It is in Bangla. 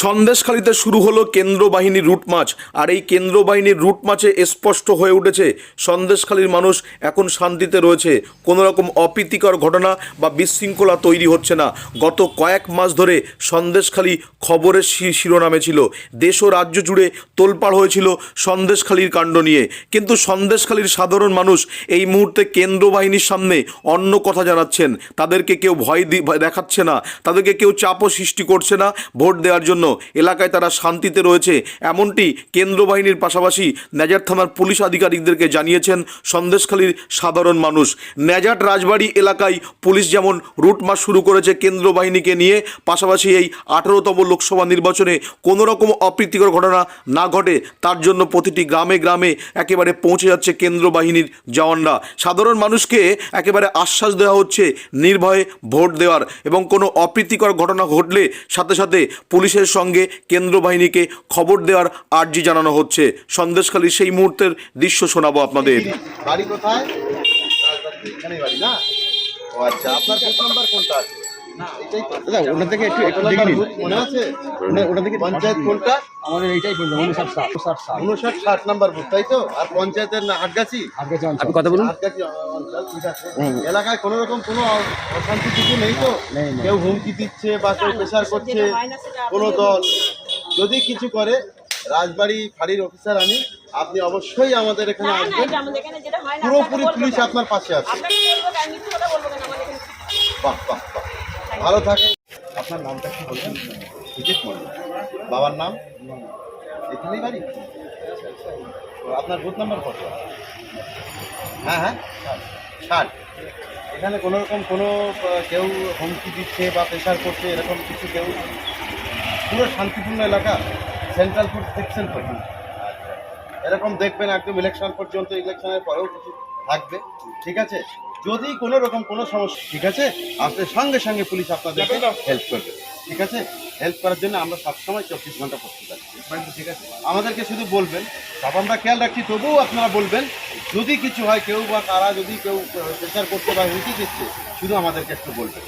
সন্দেশখালিতে শুরু হলো কেন্দ্র বাহিনীর রুট মার্চ আর এই কেন্দ্র বাহিনীর স্পষ্ট হয়ে উঠেছে, সন্দেশখালির মানুষ এখন শান্তিতে রয়েছে। কোনো রকম অপ্রীতিকর ঘটনা বা বিশৃঙ্খলা তৈরি হচ্ছে না। গত কয়েক মাস ধরে সন্দেশখালি খবরের শিরোনামে ছিল। দেশ ও রাজ্য জুড়ে তোলপাড় হয়েছিল সন্দেশখালির কাণ্ড নিয়ে। কিন্তু সন্দেশখালির সাধারণ মানুষ এই মুহূর্তে কেন্দ্র বাহিনীর সামনে অন্য কথা জানাচ্ছেন। তাদেরকে কেউ ভয় দেখাচ্ছে না। তাদেরকে কেউ চাপও সৃষ্টি করছে না। ভোট দেওয়ার জন্য এলাকায় তারা শান্তিতে রয়েছে। এমনটি কেন্দ্র বাহিনীর পাশাপাশি নেজার থানার পুলিশ আধিকারিকদেরকে জানিয়েছেন সন্দেশখালীর সাধারণ মানুষ। নেজাট রাজবাড়ি এলাকায় পুলিশ যেমন রুট শুরু করেছে কেন্দ্র বাহিনীকে নিয়ে, পাশাপাশি এই আঠেরোতম লোকসভা নির্বাচনে কোনো রকম অপ্রীতিকর ঘটনা না ঘটে, তার জন্য প্রতিটি গ্রামে গ্রামে একেবারে পৌঁছে যাচ্ছে কেন্দ্র বাহিনীর জওয়ানরা। সাধারণ মানুষকে একেবারে আশ্বাস দেওয়া হচ্ছে, নির্ভয়ে ভোট দেওয়ার এবং কোনো অপ্রীতিকর ঘটনা ঘটলে সাথে সাথে পুলিশের সঙ্গে কেন্দ্র বাহিনীকে খবর দেওয়ার আর্জি জানানো হচ্ছে। সন্দেশখালীর সেই মুহূর্তের দৃশ্য শোনাবো আপনাদের। বাড়ি কোথায়? বাড়ি না? ও আচ্ছা আপনার বুথ নাম্বার কোনটা আছে? ওটা থেকে একটু একটু কত দেখে নিন। মনে আছে? ওটা- ওটা থেকে পঞ্চায়েত কোনটা? আমাদের এইটাই পর্যন্ত উনষাট সাল ষাট। সাল উনষাট ষাট নাম্বার বুথ তাই তো? আর পঞ্চায়েতের না আপনি কথা বলুন। ঠিক আছে। এলাকায় কোনো রকম কোনো অশান্তি কিছু নেই তো। কেউ হুমকি দিচ্ছে বা কেউ প্রেশার করছে কোনো দল। যদি কিছু করে রাজবাড়ি ফাঁড়ির অফিসার আমি আপনি অবশ্যই আমাদের এখানে আসবেন। এটা আমাদের এখানে যেটা হয় না পুরোপুরি পুলিশ আপনার পাশে আছে। বাহ বাহ বাহ। ভালো থাকে আপনার নামটা কি বলবেন বিজেশ মন্ডল বাবার নাম? এখানেই বাড়ি? আপনার বুথ নাম্বার কত? হ্যাঁ হ্যাঁ। ষাট। এখানে কোনো রকম কোনো কেউ হুমকি দিচ্ছে বা প্রেশার করছে এরকম কিছু কেউ পুরো শান্তিপূর্ণ এলাকা সেন্ট্রাল ফুড সেকশন তো আচ্ছা এরকম দেখবেন একদম ইলেকশন পর্যন্ত ইলেকশনের পরেও কিছু থাকবে। ঠিক আছে? যদি কোনো রকম কোনো সমস্যা ঠিক আছে? আসলে সঙ্গে সঙ্গে পুলিশ আপনাদেরকে হেল্প করবে। ঠিক আছে? হেল্প করার জন্য আমরা সবসময় চব্বিশ ঘণ্টা প্রস্তুত আছি। ঠিক আছে? আমাদেরকে শুধু বলবেন। সব আমরা খেয়াল রাখছি তবুও আপনারা বলবেন যদি কিছু হয়, কেউ বা তারা যদি কেউ প্রেশার করতে বা হুমকি দিচ্ছে, শুধু আমাদেরকে একটু বলবেন।